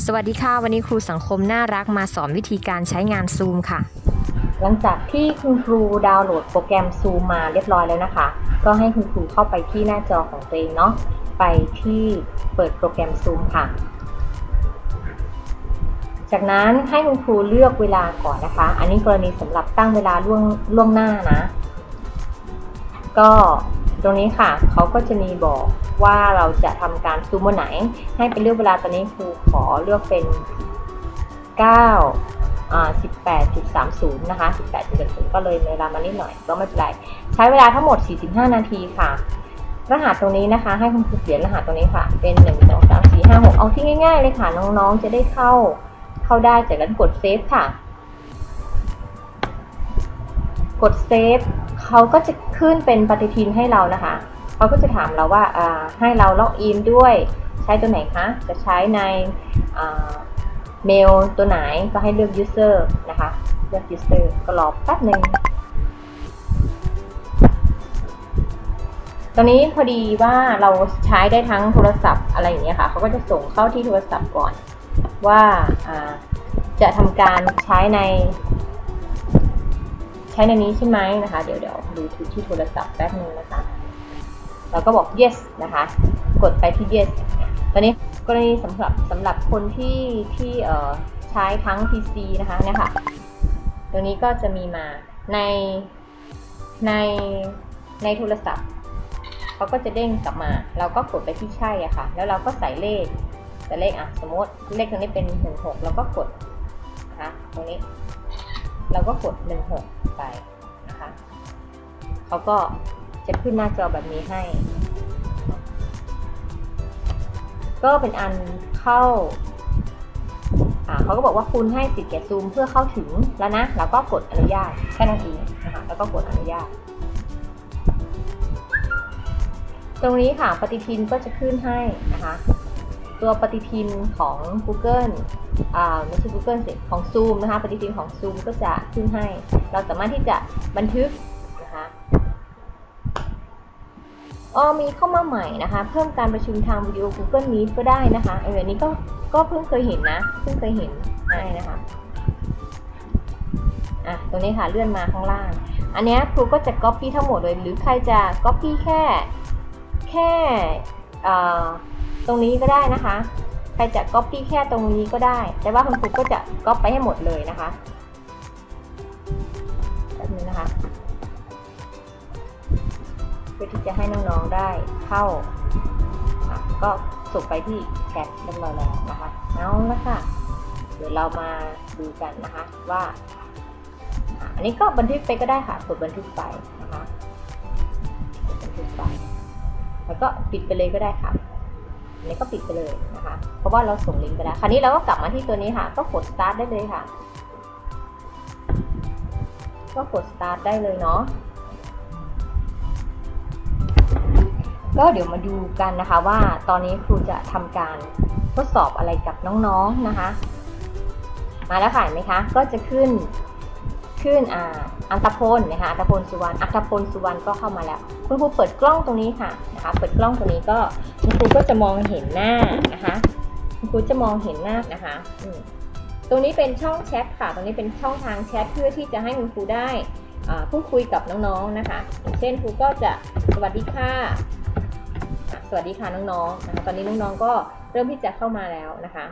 สวัสดีค่ะ วันนี้ครูสังคมน่ารักมาสอนวิธีการใช้งานซูมค่ะ หลังจากที่คุณครูดาวน์โหลดโปรแกรม Zoom มาเรียบร้อยแล้วนะคะ ก็ให้คุณครูเข้าไปที่หน้าจอของตัวเองเนาะไปที่เปิดโปรแกรม Zoom ค่ะ จากนั้นให้คุณครูเลือกเวลาก่อนนะคะ อันนี้กรณีสำหรับตั้งเวลาล่วงล่วงหน้านะ ก็ตรงนี้ค่ะเขาก็จะมีบอก ว่าเราจะทำการซูมวันไหน ให้เป็นเลือกเวลาตอนนี้ครูขอเลือกเป็น9อ่า18.30 นะคะ 18.30 ก็เลยเวลามานิดหน่อยก็ไม่เป็นไร ใช้เวลาทั้งหมด 45 นาทีค่ะ รหัสตรงนี้นะคะ ให้คุณครูเขียนรหัสตรงนี้ค่ะ เป็น 1 2 3 4 5 6 เอาที่ง่ายๆเลยค่ะ น้องๆ จะได้เข้า เข้าได้จากนั้นกดเซฟค่ะ กดเซฟเขาก็จะขึ้นเป็นปฏิทินให้เรานะคะ เขาก็จะถามเราว่าให้เราล็อกอินด้วยใช้ตัวไหนคะ จะใช้ในเมลตัวไหนก็ให้เลือก user นะคะ เลือก user ก็รอแป๊บหนึ่งตอนนี้พอดีว่าเราใช้ได้ทั้งโทรศัพท์อะไรอย่างเงี้ยค่ะเขาก็จะส่งเข้าที่โทรศัพท์ก่อน ว่าอ่าจะทำการใช้ใน ใช้ในนี้ใช่ไหมนะคะ เดี๋ยวเดี๋ยวดูที่โทรศัพท์แป๊บนึงนะคะ เราก็บอก yes นะคะ กดไปที่ yes ตอนนี้กรณีสำหรับสำหรับคนที่ที่ใช้ทั้ง PC นะคะเนี่ยค่ะตรงนี้ก็จะมีมาในในในโทรศัพท์เขาก็จะเด้งกลับมา เราก็กดไปที่ใช่อะค่ะ แล้วเราก็ใส่เลขใส่เลขอะสมมติเลขตรงนี้เป็นหนึ่งหกเราก็กดนะคะตรงนี้ เราก็กดหนึ่งหกไปนะคะเขาก็ จะขึ้นหน้าจอแบบนี้ให้ ก็เป็นอันเข้าอ่าเขาก็บอกว่าคุณให้สิทธิ์แก่ซูมเพื่อเข้าถึงแล้วนะแล้วก็กดอนุญาตแค่นั้นเองนะคะแล้วก็กดอนุญาต ตรงนี้ค่ะปฏิทินก็จะขึ้นให้นะคะตัวปฏิทินของ Google อ่าไม่ใช่ Google สิของ Zoom นะคะปฏิทินของ Zoom ก็จะขึ้นให้ เราสามารถที่จะบันทึกนะคะ อ๋อมีเข้ามาใหม่นะคะ เพิ่มการประชุมทางวิดีโอ Google Meet ก็ได้นะคะเอออันนี้ก็ก็เพิ่งเคยเห็นนะ เพิ่งเคยเห็นได้นะคะอะตรงนี้ค่ะเลื่อนมาข้างล่าง อันนี้ครูก็จะ Copy ทั้งหมดเลย หรือใครจะ Copy แค่แค่เอ่ตรงนี้ก็ได้นะคะ ใครจะ Copy แค่ตรงนี้ก็ได้ แต่ว่าคุณครูก็จะ Copy ไปให้หมดเลยนะคะ พื่อที่จะให้น้องๆได้เข้า ก็ส่งไปที่แชทเรียบร้อยแล้วนะคะเอาละค่ะ เดี๋ยวเรามาดูกันนะคะว่าอันนี้ก็บันทึกไปก็ได้ค่ะกดบันทึกไปนะคะกดบันทึกไป แล้วก็ปิดไปเลยก็ได้ค่ะอันนี้ก็ปิดไปเลยนะคะ เพราะว่าเราส่งลิงก์ไปแล้ว คราวนี้เราก็กลับมาที่ตัวนี้ค่ะ ก็กด start ได้เลยค่ะ ก็กด start ได้เลยเนาะ ก็เดี๋ยวมาดูกันนะคะว่าตอนนี้ครูจะทำการทดสอบอะไรกับน้องๆนะคะ มาแล้วค่ะเห็นไหมคะ ก็จะขึ้นขึ้นอ่าอันตพลนะคะอันตพลสุวรรณอัตพลสุวรรณก็เข้ามาแล้ว คุณครูเปิดกล้องตรงนี้ค่ะนะคะ เปิดกล้องตรงนี้ก็คุณครูก็จะมองเห็นหน้านะคะคุณครูจะมองเห็นหน้านะคะตรงนี้เป็นช่องแชทค่ะ ตรงนี้เป็นช่องทางแชทเพื่อที่จะให้คุณครูได้พูดคุยกับน้องๆนะคะ เช่นครูก็จะสวัสดีค่ะ วัสดีค่ะน้องๆนะคะตอนนี้น้องๆก็เริ่มที่จะเข้ามาแล้วนะคะ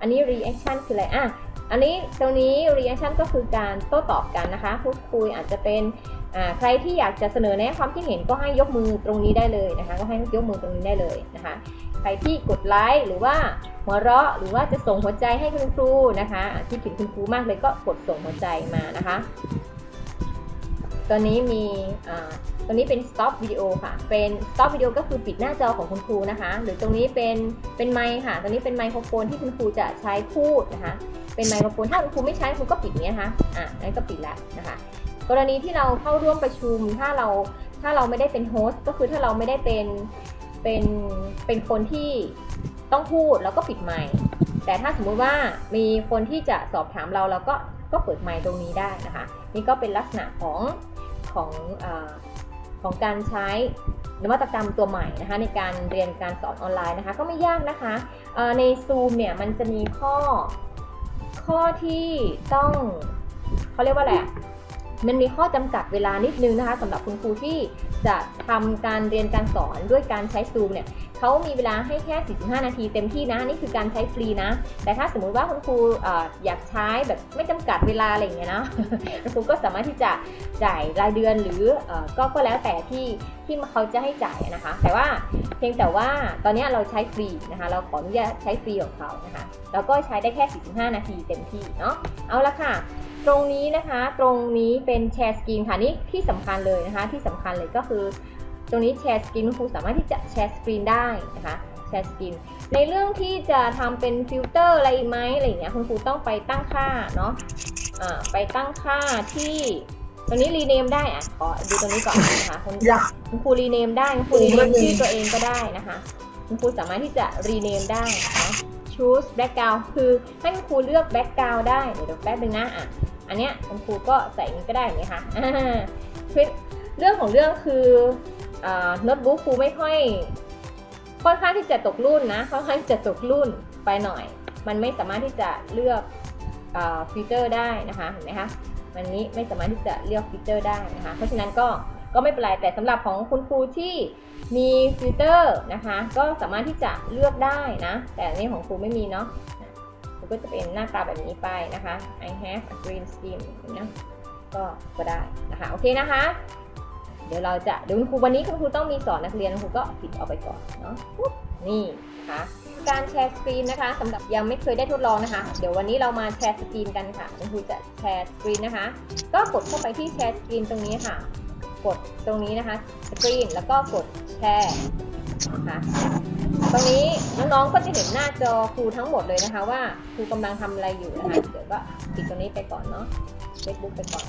อันนี้ reaction คืออะไรอะอันนี้ตรงนี้ reaction ก็คือการโต้ตอบกันนะคะพูดคุยอาจจะเป็นใครที่อยากจะเสนอแนะความคิดเห็นก็ให้ยกมือตรงนี้ได้เลยนะคะ ก็ให้ยกมือตรงนี้ได้เลยนะคะ ใครที่กดไลค์หรือว่าหัวเราะหรือว่าจะส่งหัวใจให้คุณครูนะคะอะคิดถึงคุณครูมากเลยก็กดส่งหัวใจมานะคะ ตอนนี้มี ตรงนี้เป็น stop video ค่ะ เป็น stop video ก็คือปิดหน้าจอของคุณครูนะคะ หรือตรงนี้เป็นเป็นไมค์ค่ะ ตรงนี้เป็นไมโครโฟนที่คุณครูจะใช้พูดนะคะ เป็นไมโครโฟน ถ้าคุณครูไม่ใช้คุณก็ปิดอย่างเงี้ยนะคะ อะนั่นก็ปิดแล้วนะคะ กรณีที่เราเข้าร่วมประชุม ถ้าเรา ถ้าเราไม่ได้เป็นโฮสต์ ก็คือถ้าเราไม่ได้เป็น เป็น เป็นคนที่ต้องพูดแล้วก็ปิดไมค์ แต่ถ้าสมมุติว่ามีคนที่จะสอบถามเราเราก็ ก็เปิดไมค์ตรงนี้ได้นะคะ นี่ก็เป็นลักษณะของของอา ของการใช้นวัตกรรมตัวใหม่นะคะในการเรียนการสอนออนไลน์นะคะก็ไม่ยากนะคะใน Zoom เนี่ยมันจะมีข้อข้อที่ต้องเขาเรียกว่าอะไรอะมันมีข้อจำกัดเวลานิดนึงนะคะสำหรับคุณครูที่จะทำการเรียนการสอนด้วยการใช้ Zoom เนี่ยเขามีเวลาให้แค่ 45 นาทีเต็มที่นะ นี่คือการใช้ฟรีนะ แต่ถ้าสมมุติว่าคุณครูอยากใช้แบบไม่จำกัดเวลาอะไรอย่างเงี้ยนะคุณครูก็สามารถที่จะจ่ายรายเดือนหรือเออก็ก็แล้วแต่ที่ที่เขาจะให้จ่ายนะคะ แต่ว่าเพียงแต่ว่าตอนนี้เราใช้ฟรีนะคะ เราขออนุญาตใช้ฟรีของเขานะคะแล้วก็ใช้ได้แค่ 45 นาทีเต็มที่เนาะเอาละค่ะ ตรงนี้นะคะตรงนี้เป็นแชร์สกรีนค่ะนี่ที่สำคัญเลยนะคะ ที่สำคัญเลยก็คือ ตรงนี้แชร์สกรีนคุณครูสามารถที่จะแชร์สกรีนได้นะคะแชร์สกรีนในเรื่องที่จะทำเป็นฟิลเตอร์อะไรไหมอะไรอย่างเงี้ยคุณครูต้องไปตั้งค่าเนาะอ่าไปตั้งค่าที่ตรงนี้รีเนมได้อะขอดูตรงนี้ก่อนนะคะคุณอยากคุณครูรีเนมได้คุณครูรีเนมชื่อตัวเองก็ได้นะคะคุณครูสามารถที่จะรีเนมได้เนาะ choose background คือให้คุณครูเลือก background ได้ เดี๋ยวเดี๋ยวแป๊บนึงนะอะ อันเนี้ยคุณครูก็ใส่นี้ก็ได้อย่างนี้ค่ะอ่าเรื่องของเรื่องคือโน้ตบุ๊กครูไม่ค่อยค่อนข้างที่จะตกรุ่นนะค่อนข้างจะตกรุ่นไปหน่อย มันไม่สามารถที่จะเลือกฟีเจอร์ได้นะคะเห็นไหมคะมันนี้ไม่สามารถที่จะเลือกฟีเจอร์ได้นะคะ เพราะฉะนั้นก็ก็ไม่เป็นไรแต่สำหรับของคุณครูที่มีฟิลเตอร์นะคะ ก็สามารถที่จะเลือกได้นะ แต่อันนี้ของครูไม่มีเนาะ ก็จะเป็นหน้าตาแบบนี้ไปนะคะ I have a green screen นะก็ก็ได้นะคะโอเคนะคะ เดี๋ยวเราจะเดี๋ยวคุณครูวันนี้คุณครูต้องมีสอนนักเรียนคุณครูก็ปิดเอาไปก่อนเนาะปุ๊บนี่นะคะการแชร์สกรีนนะคะสำหรับยังไม่เคยได้ทดลองนะคะ เดี๋ยววันนี้เรามาแชร์สกรีนกันค่ะคุณครูจะแชร์สกรีนนะคะ ก็กดเข้าไปที่แชร์สกรีนตรงนี้ค่ะ กดตรงนี้นะคะสกรีนแล้วก็กดแชร์ นะคะตรงนี้น้องๆก็จะเห็นหน้าจอครูทั้งหมดเลยนะคะ ว่าครูกำลังทำอะไรอยู่นะคะเดี๋ยวก็ปิดตรงนี้ไปก่อนเนาะ Facebook ไปก่อน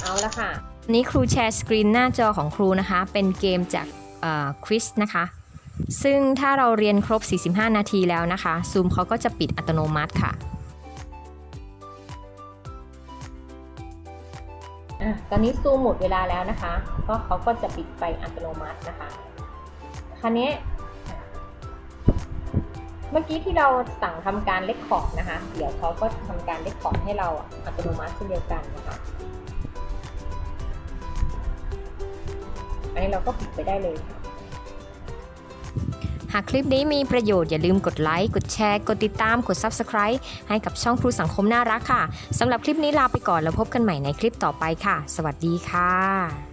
เอาละค่ะวันนี้ครูแชร์สกรีนหน้าจอของครูนะคะ เป็นเกมจากคริสนะคะ ซึ่งถ้าเราเรียนครบ 45 นาทีแล้วนะคะ Zoom เขาก็จะปิดอัตโนมัติค่ะอะตอนนี้ซูมหมดเวลาแล้วนะคะ ก็เขาก็จะปิดไปอัตโนมัตินะคะ คราวนี้เมื่อกี้ที่เราสั่งทำการเลคคอร์ดนะคะ เดี๋ยวเขาก็ทำการเลคคอร์ดให้เราอัตโนมัติเช่นเดียวกันนะคะ อันนี้เราก็ปิดไปได้เลยค่ะ หากคลิปนี้มีประโยชน์อย่าลืมกดไลค์ กดแชร์ กดติดตาม กด Subscribe ให้กับช่องครูสังคมน่ารักค่ะ สำหรับคลิปนี้ลาไปก่อนแล้วพบกันใหม่ในคลิปต่อไปค่ะ สวัสดีค่ะ